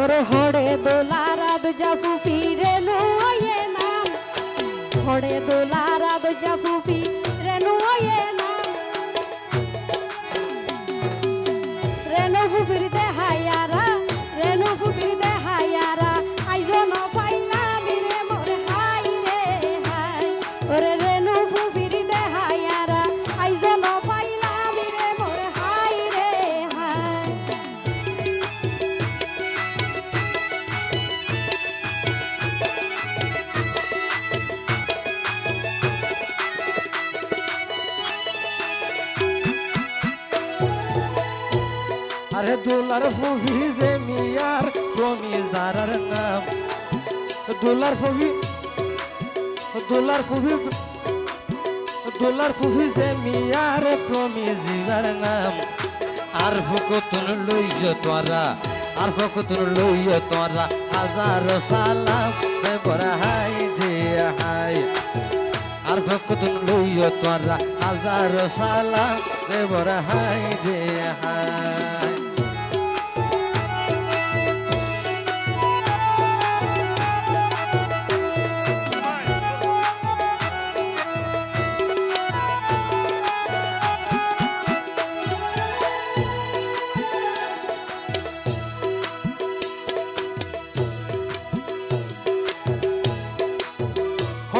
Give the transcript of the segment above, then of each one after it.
ওরে হড়ে দোলার আদজা ফুপি রেনু ওয়ে নাম। হড়ে দোলার আদজা ফুপি রেনু ওয়ে নাম। রেনু ফুপির দেহায়ারা রেনু ফুপির দেহায়ারা আইজন পাইলাম রে মোর হাই রে হাই। ওরে আরে দুলার ফুফি যে মিয়ার প্রমি জারার নাম। দুলার ফুফি দুলার ফুফি দুলার ফুফি যে মিয়ার প্রমি জিরার নাম। আর ফুকতুন লইয় তোরা, আর ফুকতুন লইয় তোরা হাজার সালাম বড় হাই দে হাই। আর ফুকতুন লইয় তোরা হাজার সালাম বড় হাই দে হাই।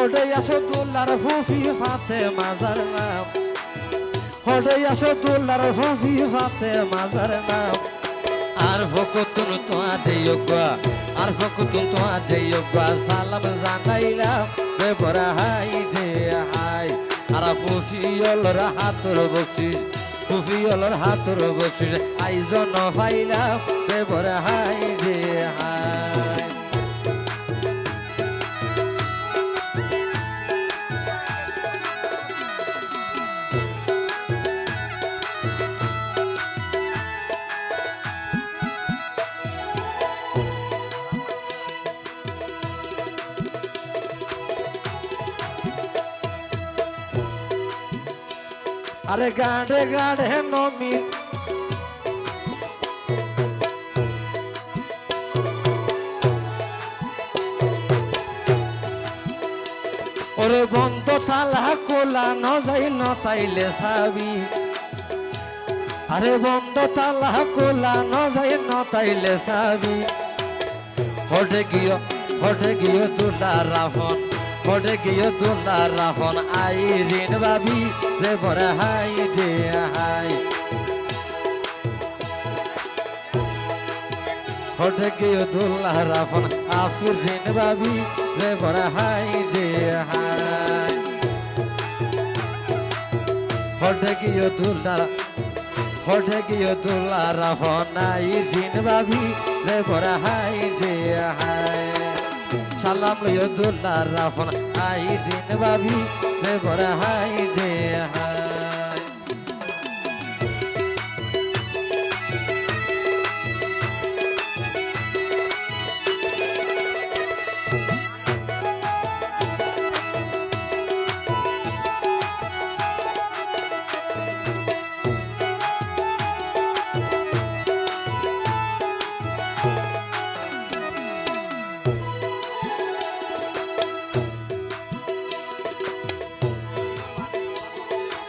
হডে আসো দুলার ফুফি ফাতে মাজার নাম। হডে আসো দুলার ফুফি ফাতে মাজার নাম। আর ফকুতুন তোয়া দেয়গা আর ফকুতুন তোয়া দেয়গা সালাম জানাইলাম হাই দে হাই। আর ফুফিয়লর হাতর বসি ফুফিয়লর হাতর বসি আইজন ফাইলাম রে বড় হাই দে হাই। আরে গাড়ে গাড়ে নমি। ওরে বন্ধ তালা কোলা ন যাই ন তাইলে সাবি। আরে বন্ধ তালা কোলা ন যাই ন তাইলে সাবি। হটে গিয়ে হটে গিয়ে তুলা রাফন। হটে গিয়ে তুলা রাফন আই ঋণ বাবি, রে বড় হাই দে হাই। হটে গিয়ে তুলা রাফন আফির ঋণ বাবি, রে বড় হাই দে হাই। হটে গিয়ে তুলা হটে গিয়ে তুলা রাফন আই ঋণ বাবি, রে বড় হাই দে হাই। সালাম লইয় দুলার রাফন আই দিন বাবি রে বড় হাই দে হাই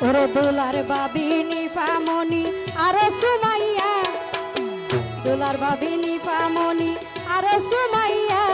ওরে দোলার বাবিনী পামনি আর সুমাইয়া। দোলার বাবিনী পামনি আর সুমাইয়া।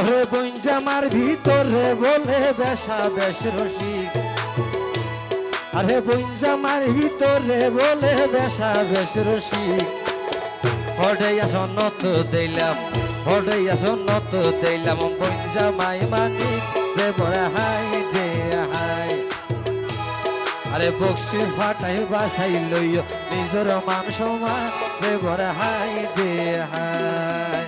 ওরে বঞ্জামার ভিতরে বলে বেশা বেশ রসিক আরে বঞ্জামার ভিতরে বলে বেশা বেশ রসিক হডে আসনত দিলাম, হডে আসনত দিলাম বঞ্জামাই মানিক রে বড় হাই দে হাই। আরে বক্সি ফাটাই বাসাই লইও, নিজের মান সমান রে বড় হাই দে হাই।